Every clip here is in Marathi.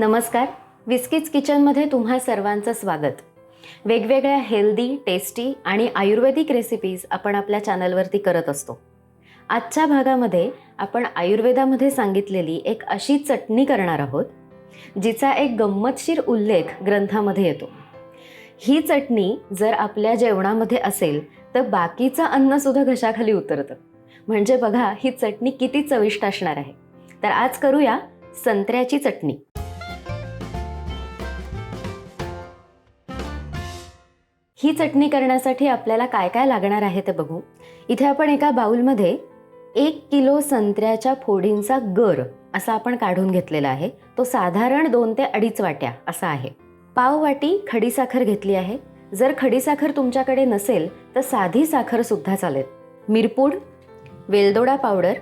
नमस्कार. विस्कीज किचनमध्ये तुम्हा सर्वांचं स्वागत. वेगवेगळ्या हेल्दी टेस्टी आणि आयुर्वेदिक रेसिपीज आपण आपल्या चॅनलवरती करत असतो. आजच्या भागामध्ये आपण आयुर्वेदामध्ये सांगितलेली एक अशी चटणी करणार आहोत जिचा एक गंमतशीर उल्लेख ग्रंथामध्ये येतो. ही चटणी जर आपल्या जेवणामध्ये असेल तर बाकीचं अन्नसुद्धा घशाखाली उतरतं. म्हणजे बघा ही चटणी किती चविष्ट असणार आहे. तर आज करूया संत्र्याची चटणी. ही चटणी करण्यासाठी आपल्याला काय काय लागणार आहे ते बघू. इथे आपण एका बाउलमध्ये एक किलो संत्र्याच्या फोडींचा गर असा आपण काढून घेतलेला आहे. तो साधारण दोन ते अडीच वाट्या असा आहे. पाव वाटी खडीसाखर घेतली आहे. जर खडीसाखर तुमच्याकडे नसेल तर साधी साखरसुद्धा चालेल. मिरपूड वेलदोडा पावडर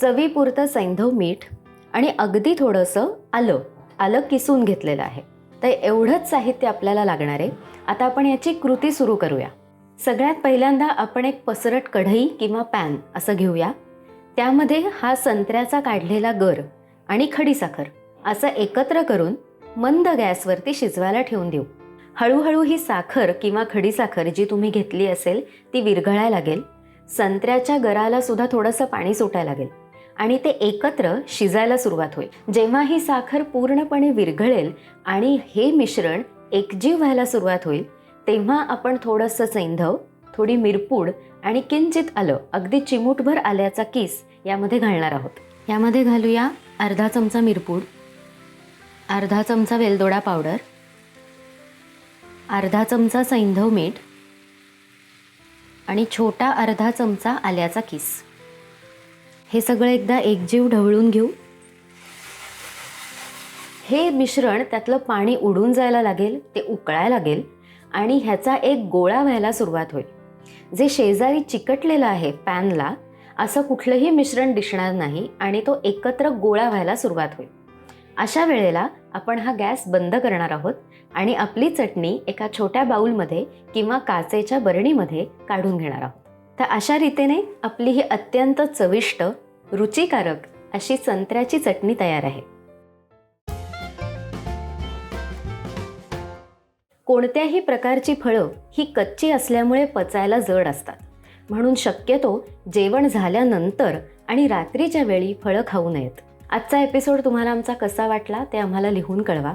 चवीपुरतं सैंधव मीठ आणि अगदी थोडंसं आलं. आलं किसून घेतलेलं आहे. तर एवढंच साहित्य आपल्याला लागणार आहे. आता आपण याची कृती सुरू करूया. सगळ्यात पहिल्यांदा आपण एक पसरट कढई किंवा पॅन असं घेऊया. त्यामध्ये हा संत्र्याचा काढलेला गर आणि खडीसाखर असं एकत्र करून मंद गॅसवरती शिजवायला ठेवून देऊ. हळूहळू ही साखर किंवा खडीसाखर जी तुम्ही घेतली असेल ती विरघळायला लागेल. संत्र्याच्या गराला सुद्धा थोडंसं पाणी सुटायला लागेल. आणि ते एकत्र शिजायला सुरुवात होईल. जेव्हा ही साखर पूर्णपणे विरघळेल आणि हे मिश्रण एकजीव व्हायला सुरुवात होईल तेव्हा आपण थोडंसं सैंधव थोडी मिरपूड आणि किंचित आलं अगदी चिमूटभर आल्याचा किस यामध्ये घालणार आहोत. यामध्ये घालूया अर्धा चमचा मिरपूड अर्धा चमचा वेलदोडा पावडर अर्धा चमचा सैंधव मीठ आणि छोटा अर्धा चमचा आल्याचा किस. हे सगळं एकदा एकजीव ढवळून घेऊ. हे मिश्रण त्यातलं पाणी उडून जायला लागेल ते उकळायला लागेल आणि ह्याचा एक गोळा व्हायला सुरुवात होईल. जे शेजारी चिकटलेलं आहे पॅनला असं कुठलंही मिश्रण दिसणार नाही आणि तो एकत्र गोळा व्हायला सुरुवात होईल. अशा वेळेला आपण हा गॅस बंद करणार आहोत आणि आपली चटणी एका छोट्या बाऊलमध्ये किंवा काचेच्या बरणीमध्ये काढून घेणार आहोत. तर अशा रीतीने आपली ही अत्यंत चविष्ट रुचिकारक अशी संत्र्याची चटणी तयार आहे. कोणत्याही प्रकारची फळं ही कच्ची असल्यामुळे पचायला जड असतात. म्हणून शक्यतो जेवण झाल्यानंतर आणि रात्रीच्या वेळी फळं खाऊ नयेत. आजचा एपिसोड तुम्हाला आमचा कसा वाटला ते आम्हाला लिहून कळवा.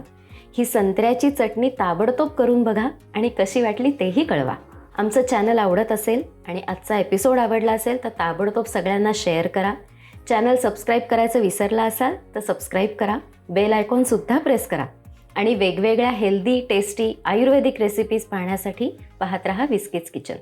ही संत्र्याची चटणी ताबडतोब करून बघा आणि कशी वाटली तेही कळवा. आमचं चॅनल आवडत असेल आणि आजचा एपिसोड आवडला असेल तर ताबडतोब सगळ्यांना शेअर करा. चॅनल सबस्क्राईब करायचं विसरला असाल तर सबस्क्राईब करा. बेल आयकॉनसुद्धा प्रेस करा. आणि वेगवेगळ्या हेल्दी टेस्टी आयुर्वेदिक रेसिपीज पाहण्यासाठी पाहत रहा विस्किट्स किचन